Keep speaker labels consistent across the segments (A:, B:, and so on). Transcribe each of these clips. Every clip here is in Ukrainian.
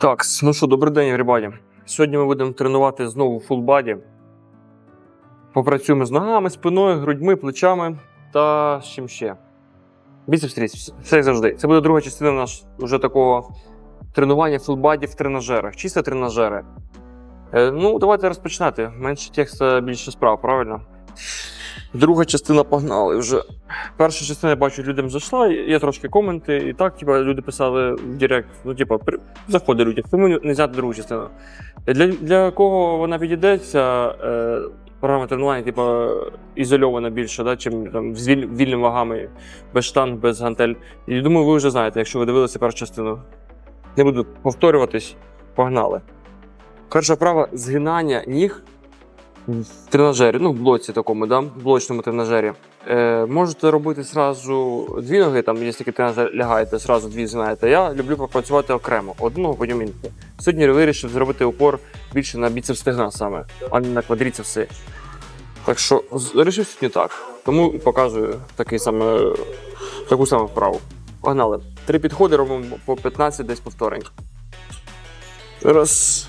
A: Так, ну що, добрий день, everybody. Сьогодні ми будемо тренувати знову body. Попрацюємо з ногами, спиною, грудьми, плечами та з чим ще. Біцепс тріцепс, все як завжди. Це буде друга частина наш вже такого тренування body в тренажерах. Чисто тренажери. Е, ну, давайте розпочинати. Менше текста, більше справ, правильно? Друга частина погнали вже. Перша частина, я бачу, людям зайшла, є трошки коменти, і так, типа, люди писали в Директ, ну, типа, заходить людям, тому не взяти другу частину. Для, для кого вона підійдеться, е, програма тренування, типа, ізольована більше, да, чим там, з віль, вільними вагами, без штанг, без гантель. І думаю, ви вже знаєте, якщо ви дивилися першу частину. Не буду повторюватись, погнали. Перша права згинання ніг в тренажері, ну, в блоці такому, да, в блочному тренажері. Е, можете робити зразу дві ноги, там, якщо таки тренажер лягаєте, зразу дві згинаєте. Я люблю попрацювати окремо, одну, потім іншу. Сьогодні вирішив зробити упор більше на біцепс стегна саме, а не на квадріцепси. Так що вирішив сьогодні так. Тому показую такий саме, таку саму вправу. Погнали. Три підходи робимо по 15 десь повторень. Раз.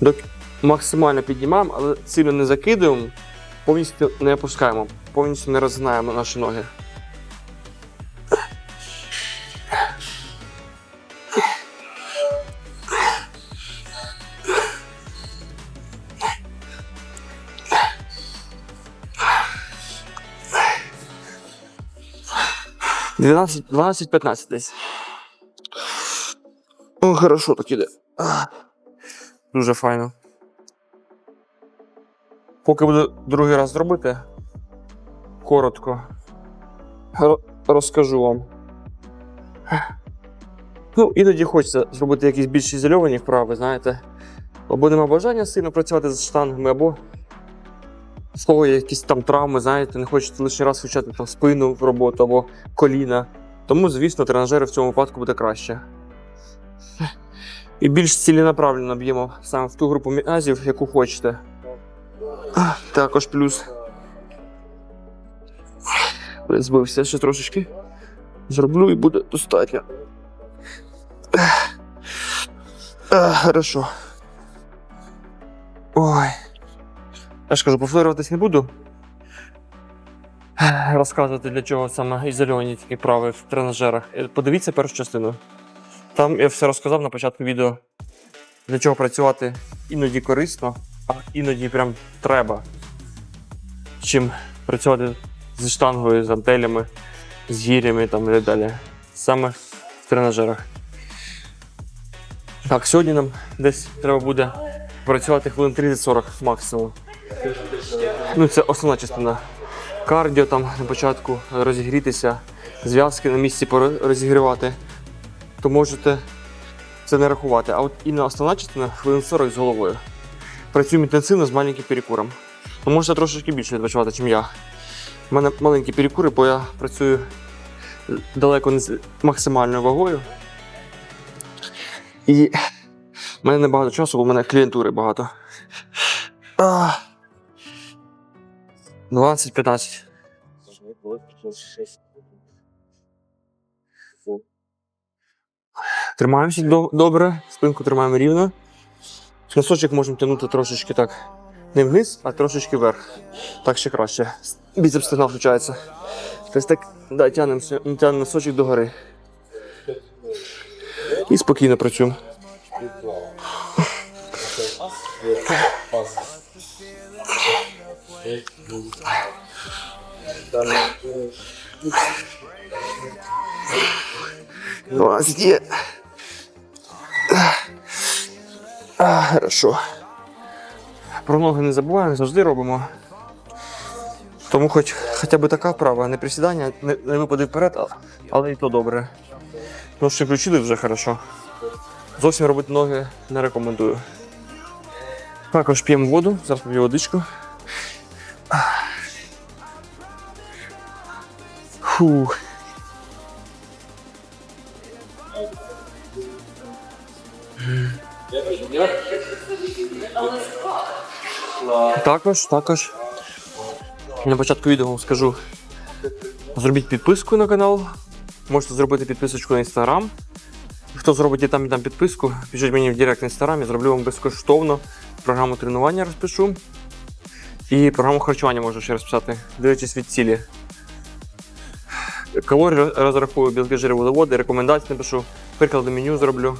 A: До... Максимально піднімаємо, але сильно не закидуємо, повністю не опускаємо, повністю не розгинаємо наші ноги. Дванадцять, 12-15 десь. О, хорошо так іде. Дуже файно. Поки буду другий раз робити, коротко ро- розкажу вам. Ну, іноді хочеться зробити якісь більш ізольовані вправи, знаєте. Або нема бажання сильно працювати з штангами, або кого якісь там травми, знаєте, не хочете лише раз включати там спину в роботу або коліна. Тому, звісно, тренажери в цьому випадку буде краще. І більш ціленаправленно б'ємо саме в ту групу м'язів, яку хочете. Також плюс. Збився ще трошечки. Зроблю і буде достатньо. Хорошо. Ой. Я ж кажу, повторюватись не буду. Розказувати, для чого саме ізольовані такі прави в тренажерах. Е, Подивіться першу частину. Там я все розказав на початку відео, для чого працювати іноді корисно, іноді прям треба. Чим працювати зі штангою, з гантелями, з гірями там і так далі. Саме в тренажерах. Так, сьогодні нам десь треба буде працювати хвилин 30-40 максимум. Ну, це основна частина. Кардіо там на початку розігрітися, зв'язки на місці розігрівати то можете це не рахувати. А от і на основна частина хвилин 40 з головою. Працюємо інтенсивно з маленьким перекуром. Ви можете трошечки більше відпочивати, ніж я. У мене маленькі перекури, бо я працюю далеко не з максимальною вагою. І в мене небагато часу, бо в мене клієнтури багато. А. 20-15. Тримаємося добре, спинку тримаємо рівно. Носочок можемо тягнути трошечки так. Не вниз, а трошечки вверх. Так ще краще. Біцепс стегна включається. Тобто так, да, тягнемо, тягнемо носочок догори. І спокійно працюємо. Двадцать є. А, хорошо. Про ноги не забуваємо, завжди робимо. Тому хоч хоча б така вправа, не присідання, не, не випади вперед, але і то добре. Ну, що включили вже хорошо. Зовсім робити ноги не рекомендую. Також п'ємо воду, зараз поп'ю водичку. Фух. Також, також. На початку відео вам скажу. Зробіть підписку на канал. Можете зробити підписочку на інстаграм. Хто зробить і там і там підписку, пишіть мені в директ в інстаграмі, зроблю вам безкоштовно програму тренування розпишу. І програму харчування можу ще розписати, дивлячись від цілі. Калорії розрахую, білки, жири, вуглеводи, рекомендації напишу, приклади меню зроблю.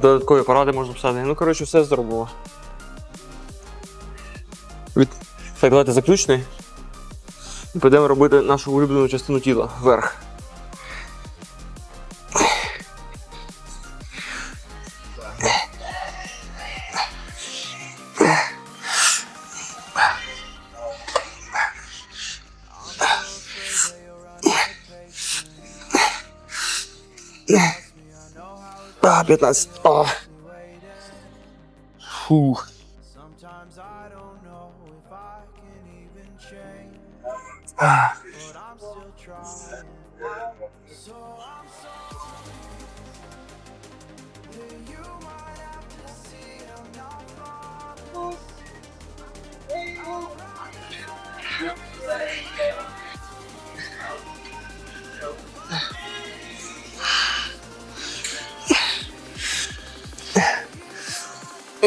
A: Додаткові поради можна писати. Ну, коротше, все зробимо. Від... Так, давайте заключний. Підемо робити нашу улюблену частину тіла вверх. А, 15. А. Фух.
B: Sometimes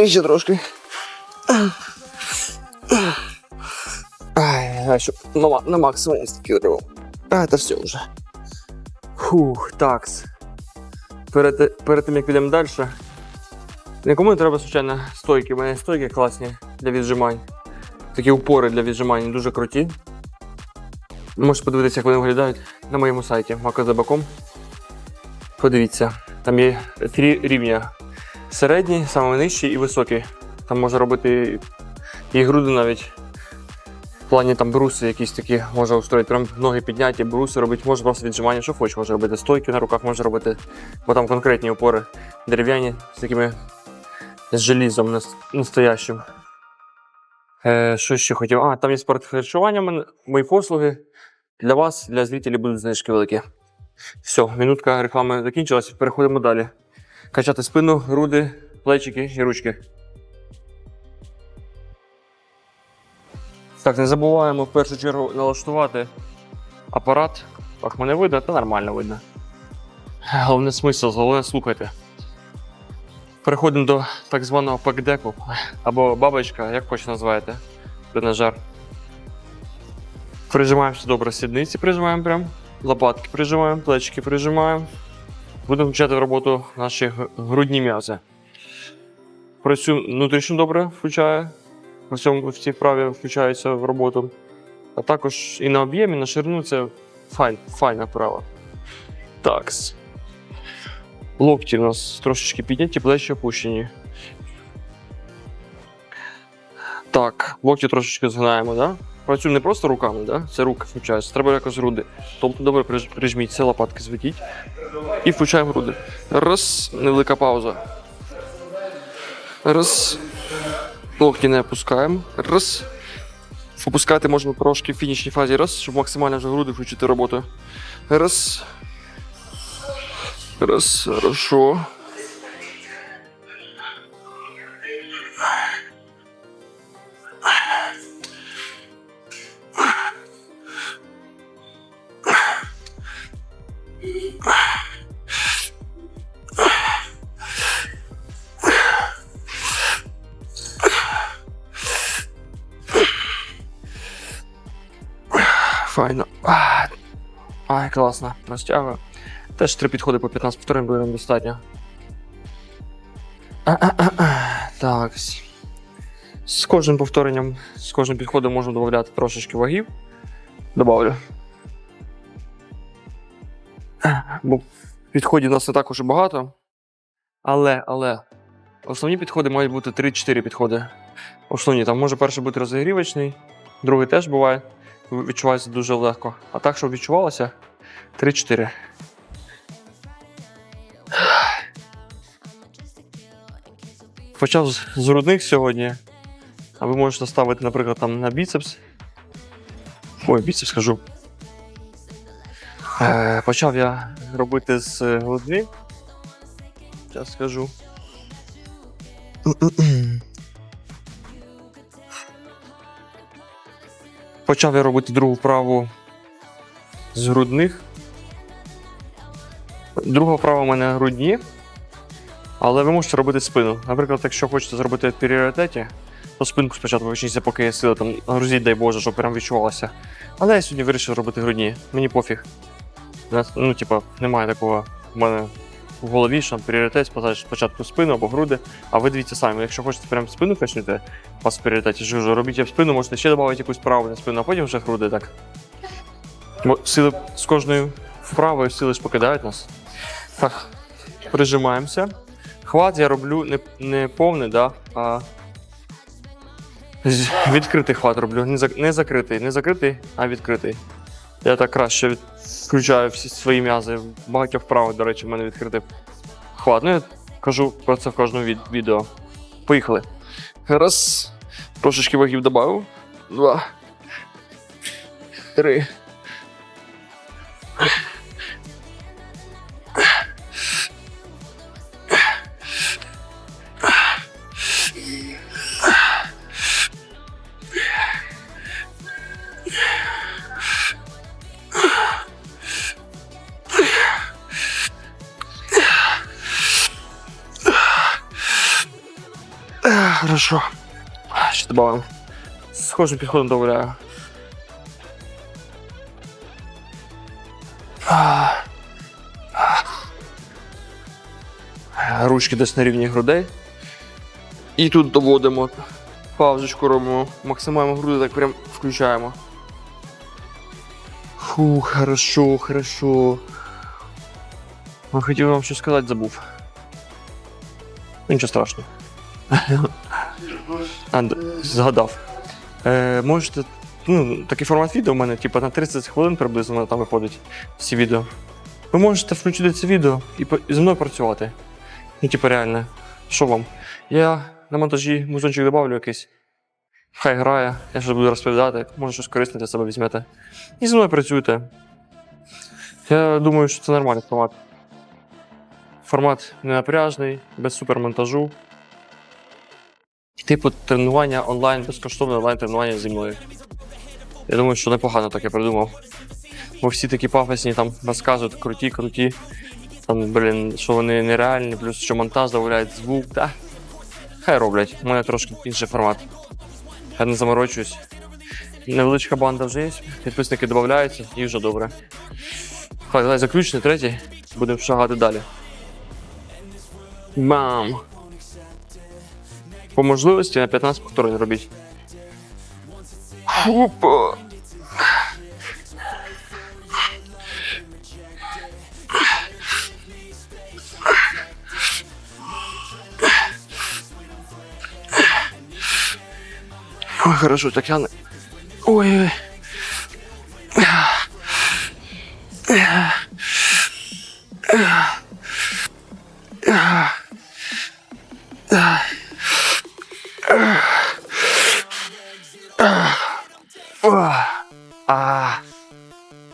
A: І ще трошки. Ай, що на, ма- на максимум треба. А, це все вже. Фух, такс. Перед, перед тим, як підемо далі. Нікому не треба, звичайно, стойки. У мене стойки класні для віджимань. Такі упори для віджимань дуже круті. Можете подивитися, як вони виглядають на моєму сайті makozabacom. Подивіться, там є три рівня середній, самий нижчий і високий. Там можна робити і груди навіть. В плані там бруси якісь такі можна устроїти, прям ноги підняті, бруси робити, можна просто віджимання, що хочеш, можна робити стойки на руках, можна робити, бо там конкретні опори дерев'яні з такими з желізом настоящим. Е, що ще хотів? А, там є спортхарчування, мої послуги. Для вас, для зрителів будуть знижки великі. Все, минутка реклами закінчилась, переходимо далі качати спину, груди, плечики і ручки. Так, не забуваємо в першу чергу налаштувати апарат. Так, мене видно, та нормально видно. Головне смисл, головне слухайте. Переходимо до так званого пакдеку або бабочка, як хоч називаєте, тренажер. Прижимаємося добре сідниці, прижимаємо прям, лопатки прижимаємо, плечики прижимаємо. Будемо включати в роботу наші грудні м'язи. Працюємо внутрішньо добре включає. В цьому в вправі включаються в роботу. А також і на об'єм, і на ширину це файн, файна вправа. Такс. Локті у нас трошечки підняті, плечі опущені. Так, локті трошечки згинаємо, да? Працюємо не просто руками, да? це руки включаються. Треба якось груди. Тобто добре приж- прижміть, лопатки зведіть. І включаємо груди. Раз, невелика пауза. Раз. Локті не опускаємо. Раз. Опускати можна трошки в фінішній фазі. Раз, щоб максимально вже груди включити роботу. Раз. Раз. Хорошо. Ай, класно. Розтягую. Теж три підходи по 15 повторень буде нам достатньо. Так. З кожним повторенням, з кожним підходом можна додати трошечки вагів. Добавлю. Бо підходів у нас не так уж і багато. Але, але. Основні підходи мають бути 3-4 підходи. Основні, там може перший бути розігрівочний, другий теж буває відчувається дуже легко. А так, щоб відчувалося 3-4. Почав з- грудних сьогодні. А ви можете ставити, наприклад, там на біцепс. Ой, біцепс кажу. Е, почав я робити з грудних. Зараз скажу. Почав я робити другу вправу з грудних. Друга вправа у мене грудні, але ви можете робити спину. Наприклад, якщо хочете зробити в пріоритеті, то спинку спочатку почніться, поки є сила, там грузіть, дай Боже, щоб прям відчувалося. Але я сьогодні вирішив робити грудні. Мені пофіг. Ну, типа, немає такого в мене в голові, що пріоритет спочатку- спину або груди. А ви дивіться самі, якщо хочете прям спину качнути, у вас в пріоритеті жижу, робіть в спину, можете ще додати якусь вправу на спину, а потім вже груди так. Бо сили з кожною вправою сили ж покидають нас. Так, прижимаємося. Хват я роблю не, не повний, да, а відкритий хват роблю. Не, зак- не закритий, не закритий, а відкритий. Я так краще від- включаю всі свої м'язи. В Багатьох вправах, до речі, в мене відкритий хват. Ну, я кажу про це в кожному від- відео. Поїхали. Раз. Трошечки вагів додав. Два. Три. Хорошо. Ще добавим. Схожим підходом додаємо. Ручки десь на рівні грудей. І тут доводимо. Паузочку робимо. Максимально груди так прям включаємо. Фу, хорошо, хорошо. Хотів вам щось сказати, забув. Нічого страшного. А, згадав. Е, можете. Ну, такий формат відео у мене, типу, на 30 хвилин приблизно там виходить всі відео. Ви можете включити це відео і, зі мною працювати. Ну, типу, реально. Що вам? Я на монтажі музончик добавлю якийсь. Хай грає, я щось буду розповідати, може щось корисне для себе візьмете. І зі мною працюйте. Я думаю, що це нормальний формат. Формат не напряжний, без супермонтажу. Типу тренування онлайн, безкоштовне онлайн тренування зі. Я думаю, що непогано так я придумав. Бо всі такі пафосні там розказують круті, круті. Там, блін, що вони нереальні, плюс що монтаж дозволяє звук, та. Хай роблять. У мене трошки інший формат. Я не заморочуюсь. Невеличка банда вже є, підписники додаються і вже добре. Хай, давай заключний, третій. Будемо шагати далі. Бам! По можливості на 15 повторень робіть. Опа! Ой, хорошо, так я не... Ой-ой.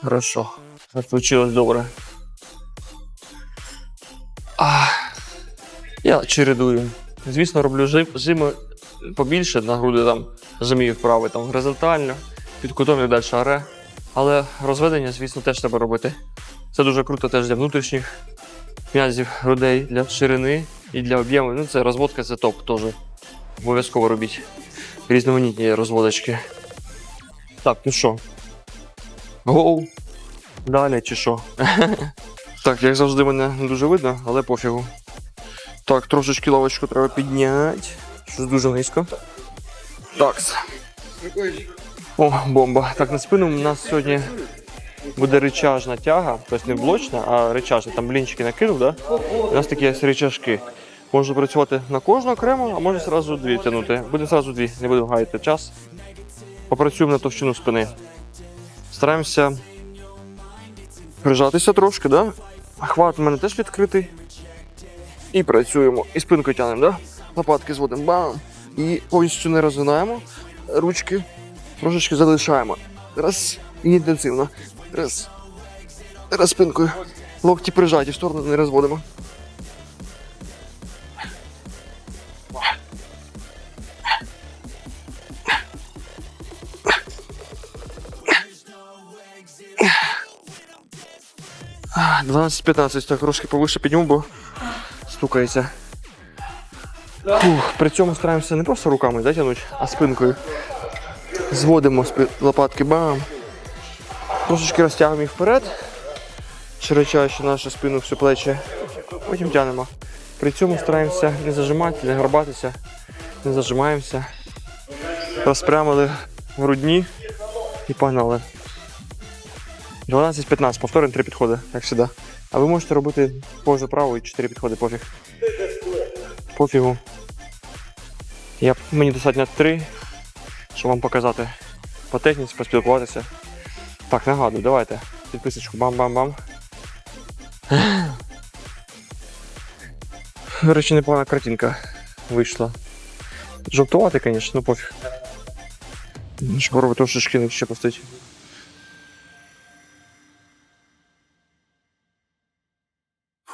A: Хорошо. Получилось добре. А, я чередую. Звісно, роблю жим, жими побільше на груди там жимів вправи там горизонтально, під кутом і далі аре. Але розведення, звісно, теж треба робити. Це дуже круто теж для внутрішніх м'язів грудей, для ширини і для об'єму. Ну, це розводка, це топ теж. Обов'язково робіть. Різноманітні розводочки. Так, ну що? Гоу. Далі чи що? так, як завжди, мене не дуже видно, але пофігу. Так, трошечки лавочку треба підняти. Щось дуже низько. Такс. О, бомба. Так, на спину у нас сьогодні буде речажна тяга, тобто не блочна, а речажна. Там блінчики накинув, да? У нас такі є речашки. Можна працювати на кожну окремо, а можна зразу дві тягнути. Буде зразу дві, не будемо гаяти час. Попрацюємо на товщину спини. Стараємося прижатися трошки, да? Хват у мене теж відкритий. І працюємо. І спинкою тягнемо, да? Лопатки зводимо. Бам! І повністю не розгинаємо. Ручки трошечки залишаємо. Раз. І інтенсивно. Раз. Раз спинкою. Локті прижаті, в сторону не розводимо. 12-15, так трошки повише підніму, бо стукається. Фух, при цьому стараємося не просто руками да, тягнути, а спинкою. Зводимо лопатки, бам. Трошечки розтягуємо їх вперед, широчаючи нашу спину всю плечі. Потім тягнемо. При цьому стараємося не зажимати, не горбатися, не зажимаємося. Розпрямили грудні і погнали. 12-15, повторюємо 3 підходи, як завжди. А ви можете робити позу праву і 4 підходи, пофіг. Пофігу. Я, мені достатньо 3, щоб вам показати по техніці, поспілкуватися. Так, нагадую, давайте. Підписочку, бам-бам-бам. До речі, непогана картинка вийшла. Жовтувати, звісно, ну пофіг. Шпорови трошечки ще постоїть.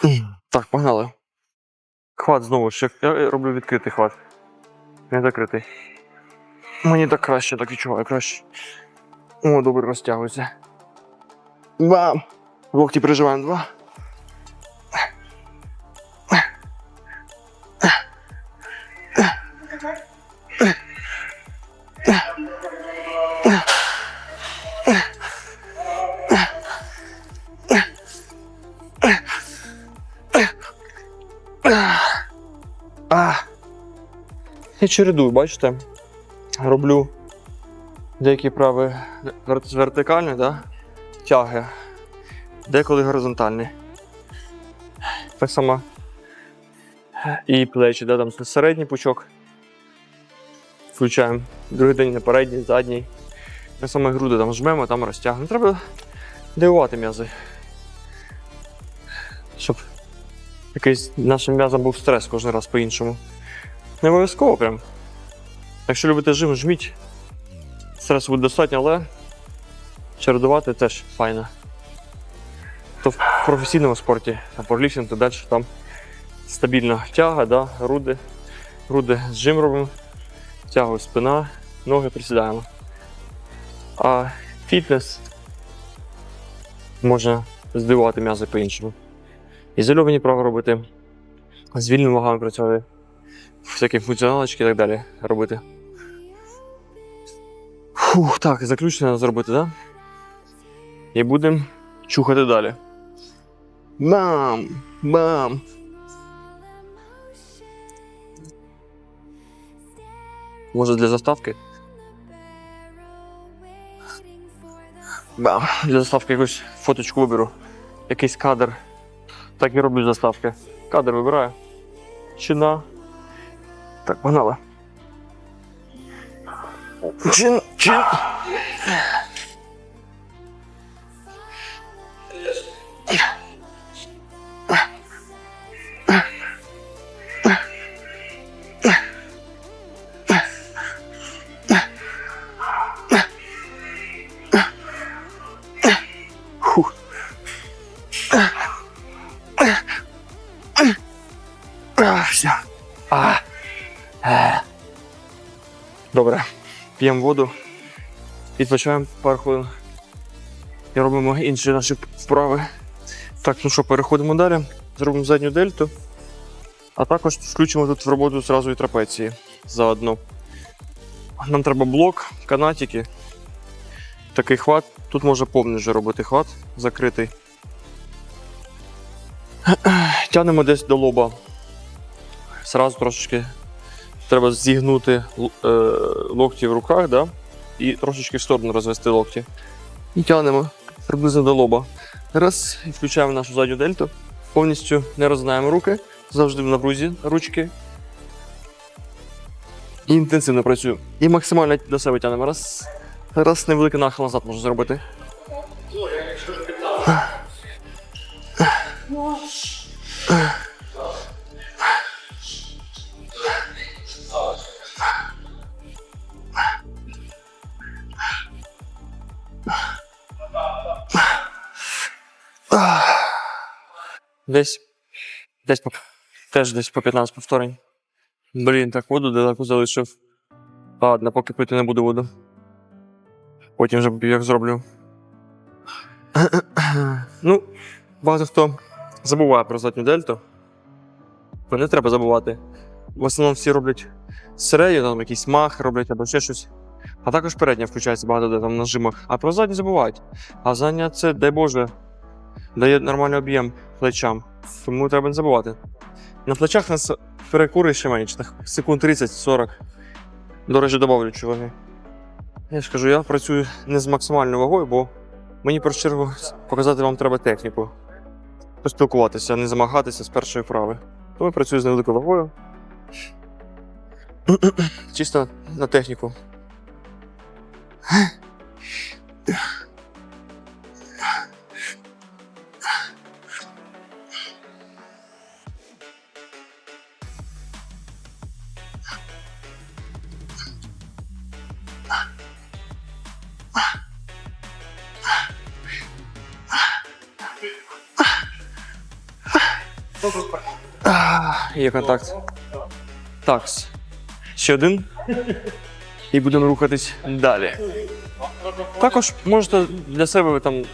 A: Так, погнали. Хват знову ж. Я роблю відкритий хват. Не закритий. Мені так краще, так відчуваю краще. О, добре розтягується. Бам! Локті переживаємо два. Чередую, бачите? Роблю деякі прави вер- вертикальні, да? тяги, деколи горизонтальні. Так само і плечі, да? там середній пучок. Включаємо. Другий день на передній, задній. Так само груди там жмемо, там розтягнемо. Треба дивувати м'язи. Щоб якийсь нашим м'язом був стрес кожен раз по-іншому. Не обов'язково прям. Якщо любите жим, жміть. Стресу буде достатньо, але чередувати теж файно. То в професійному спорті, а пауерліфтинг, то далі там стабільна тяга, да, груди. Груди з жим робимо, тягу спина, ноги присідаємо. А фітнес можна здивувати м'язи по-іншому. Ізольовані право робити, з вільними вагами працювати, всякі функціоналочки і так далі робити. Фух, так, заключення зробити, так? Да? І будемо чухати далі. Бам! Бам! Може для заставки? Бам! Для заставки якусь фоточку виберу. Якийсь кадр. Так і роблю заставки. Кадр вибираю. Чина. Так, погнали. Чин, чин. П'ємо воду, відпочиваємо пару хвилин і робимо інші наші вправи. Так, ну що, переходимо далі. Зробимо задню дельту, а також включимо тут в роботу зразу і трапеції заодно. Нам треба блок, канатики, такий хват. Тут може повний вже робити хват закритий. Тянемо десь до лоба. Зразу трошечки треба зігнути е, локті в руках, да? і трошечки в сторону розвести локті. І тягнемо приблизно до лоба. Раз, і включаємо нашу задню дельту. Повністю не розгинаємо руки, завжди в напрузі ручки. І інтенсивно працюємо. І максимально до себе тягнемо. Раз. Раз невеликий нахил назад можна зробити. Десь. Десь по, теж десь по 15 повторень. Блін, так воду далеко залишив. Ладно, поки пити не буду воду. Потім вже як зроблю. ну, Багато хто забуває про задню дельту. Не треба забувати. В основному всі роблять середню, там якийсь мах роблять або ще щось. А також передня включається багато де там нажимах. А про задню забувають. А задня це, дай Боже, дає нормальний об'єм плечам. Тому треба не забувати. На плечах нас перекури ще менше, секунд 30-40. До речі, добавлю чоловік. Я ж кажу, я працюю не з максимальною вагою, бо мені першу чергу показати вам треба техніку. Поспілкуватися, не замагатися з першої вправи. Тому я працюю з невеликою вагою. Чисто на техніку. Є контакт. Так. Ще один. І будемо рухатись далі. Також можете для себе там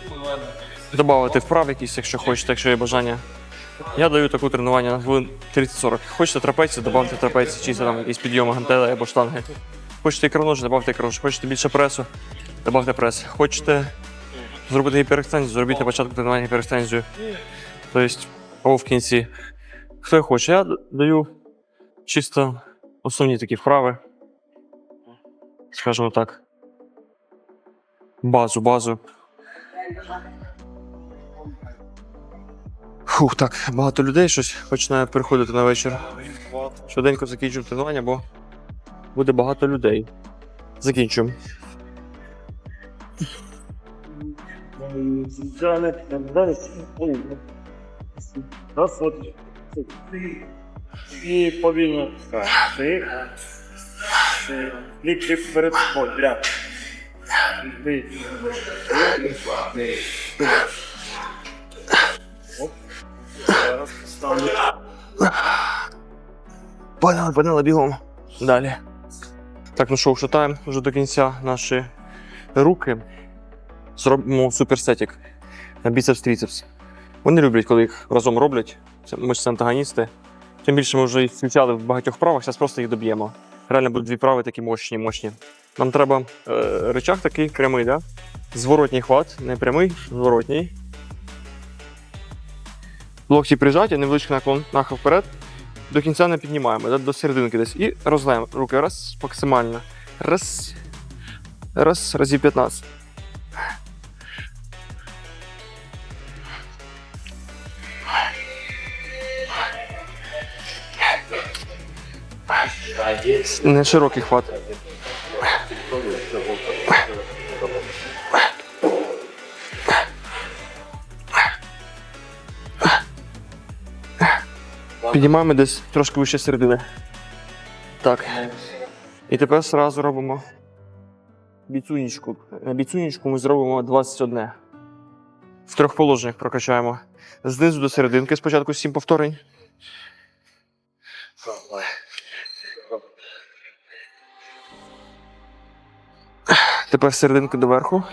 A: додати вправ якісь, якщо хочете, якщо є бажання. Я даю таку тренування на хвилин 30-40. Хочете трапецію, додавте трапецію, чи там якісь підйоми гантели або штанги. Хочете ікронож, додавте ікронож. Хочете більше пресу, додавте прес. Хочете зробити гіперекстензію, зробіть на початку тренування гіперекстензію. Тобто, або в кінці. Хто хоче, я даю чисто основні такі вправи. Скажімо так. Базу, базу. Фух, так, багато людей щось починає приходити на вечір. Швиденько закінчуємо тренування, бо буде багато людей. Закінчуємо.
C: Далі, далі. 20. І повільно тих. Ліпше перед собою. Ля. Зараз поставлю.
A: Погнали, погнали, бігом. Далі. Так, ну що, шутаємо вже до кінця наші руки. Зробимо суперсетік на біцепс-тріцепс. Вони люблять, коли їх разом роблять. Ми ж це антагоністи. Тим більше ми вже їх включали в багатьох вправах, зараз просто їх доб'ємо. Реально будуть дві вправи такі мощні, мощні. Нам треба е, речах такий прямий, да? Зворотній хват, не прямий, зворотній. Локті прижаті, невеличкий наклон нахил вперед до кінця не піднімаємо, да, до серединки десь. І розлаємо руки. Раз, максимально. Раз. Раз, разів 15. Не широкий хват. Піднімаємо десь трошки вище середини. Так. І тепер одразу робимо біцунічку. На біцунічку ми зробимо 21. В трьох положеннях прокачаємо. Знизу до серединки спочатку 7 повторень. Тепер з серединки до верху.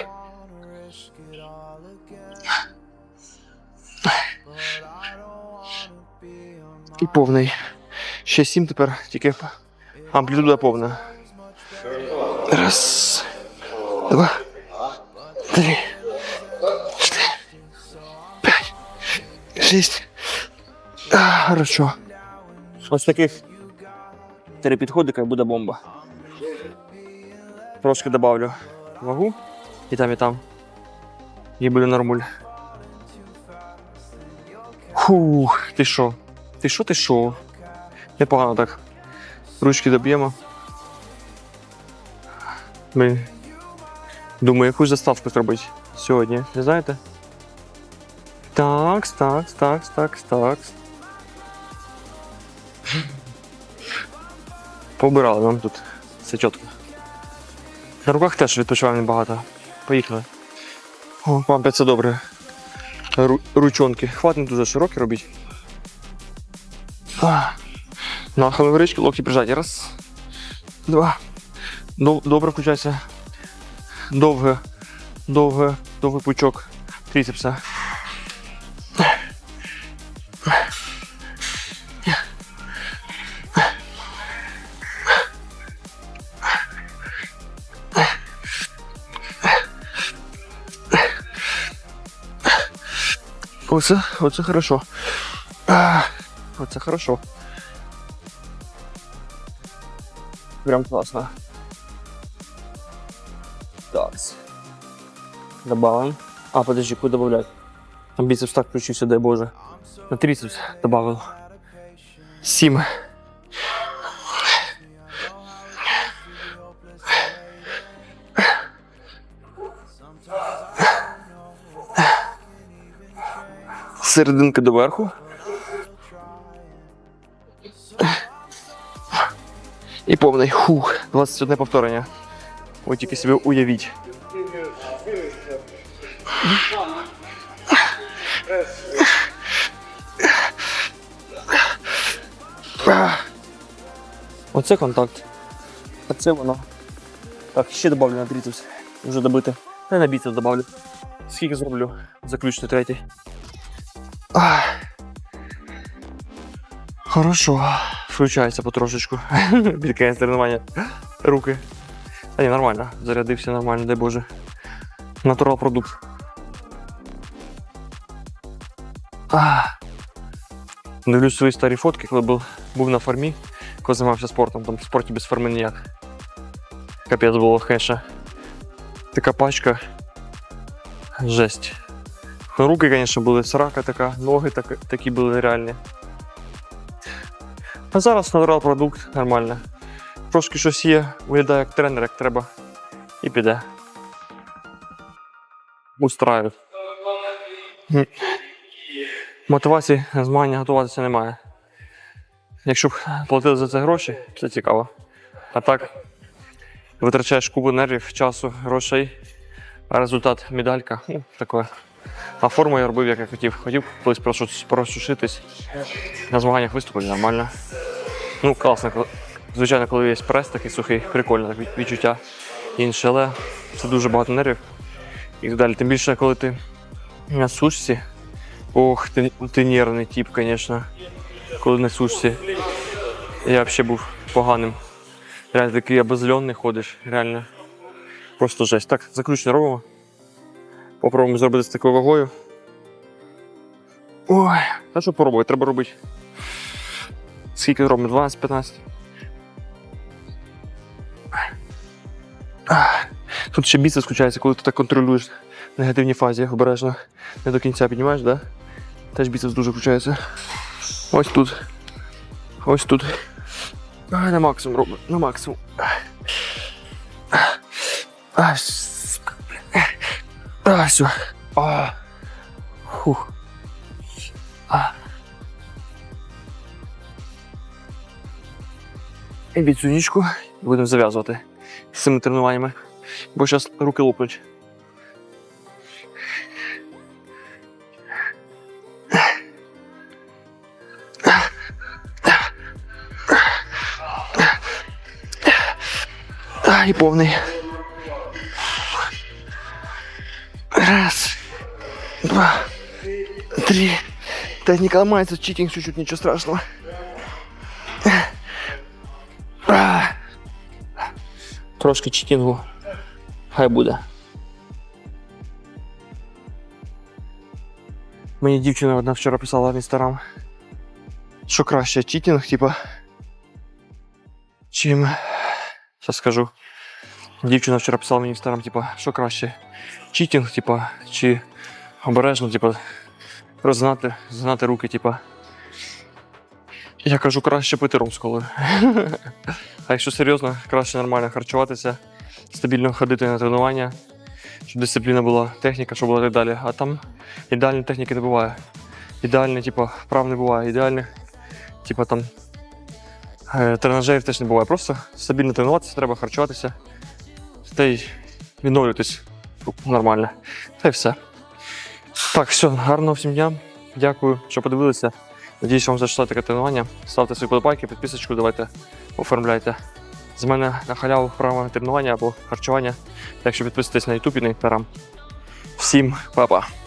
A: І повний. Ще сім тепер, тільки амплітуда повна. Раз. Два. Три. Чотири. П'ять. Шість. Хорошо. Ось таких три підходика і буде бомба. Трошки добавлю вагу. І там, і там. І буде нормуль. Фух, ти що? Ти що, ти що? Непогано так. Ручки доб'ємо. Ми. Думаю, якусь заставку зробити сьогодні, не знаєте? Так, так, так, так, так. Побирали нам тут. Все чітко. На руках теж відпочиваємо небагато. Поїхали. О, Вам це добре. Ру- ручонки. Хват не дуже широкі робіть. На річки, локті прижаті. Раз. Два. Добре включайся. Довге. Довге. Довгий пучок трицепса. Оце, оце хорошо. А, Оце хорошо. Прям класно. Так. Добавим. А, подожди, куда добавлять? Там бицепс так включився, дай Боже. На трицепс добавил. Сім. Серединки доверху. І повний. Хух. 21 повторення. Ви тільки собі уявіть. Оце контакт. А це воно. Так, ще добавлю на трицепс. Вже добити. Й на біцепс добавлю. Скільки зроблю? Заключний третій. Ах. Хорошо. Включається потрошечку. Під кінець тренування. Руки. Та ні, нормально. Зарядився нормально, дай Боже. Натурал продукт. Ах. Дивлюсь свої старі фотки, коли був, був на фармі, коли займався спортом. Там в спорті без форми ніяк. Капець було, конечно. Така пачка. Жесть. Руки, звісно, були срака така, ноги так, такі були реальні. А зараз натурал продукт нормально. Трошки щось є, виглядає як тренер, як треба. І піде. Устраю. Мотивації змагання готуватися немає. Якщо б платили за це гроші, це цікаво. А так, витрачаєш купу нервів, часу, грошей, а результат медалька. Ну, таке. А форму я робив, як я хотів. Хотів колись просушитись. На змаганнях виступив нормально. Ну, класно. Звичайно, коли є прес такий сухий, прикольно так відчуття інше, але це дуже багато нервів і так далі. Тим більше, коли ти на сушці. Ох, ти, ти нервний тип, звісно. Коли на сушці. Я взагалі був поганим. Реально такий обозлений ходиш, реально. Просто жесть. Так, заключення робимо. Попробуємо зробити з такою вагою. Ой, та що пробувати, треба робити. Скільки робимо? 12-15. Тут ще біцепс включається, коли ти так контролюєш в негативній фазі, обережно не до кінця піднімаєш, да? Теж біцепс дуже включається. Ось тут. Ось тут. А, на максимум робимо. На максимум. А, все. А. Фух. А. І нічку будемо зав'язувати з цими тренуваннями. Бо зараз руки лопнуть. І повний. Раз, два, три. Техніка ламається, читінг чуть-чуть, нічого страшного. А. Трошки читінгу. Хай буде. Мені дівчина одна вчора писала в інстаграм. Що краще, читінг, типа. Чим. Зараз скажу. Дівчина вчора писала мені в інстаграм, типа, що краще? Читінг, типа, чи обережно, типа, роззнати, знати руки, типа. Я кажу, краще пити ром. А якщо серйозно, краще нормально харчуватися, стабільно ходити на тренування, щоб дисципліна була, техніка, щоб була і так далі. А там ідеальної техніки не буває. Ідеальних, типу, вправ не буває, ідеальних, типу там е, тренажерів теж не буває. Просто стабільно тренуватися, треба харчуватися та й відновлюватись нормально. Та й все. Так, все, гарного всім дня. Дякую, що подивилися. Надіюсь, вам зайшло таке тренування. Ставте свої подобайки, підписочку, давайте оформляйте. З мене на халяву програма тренування або харчування. Так що підписуйтесь на YouTube і на Instagram. Всім па-па!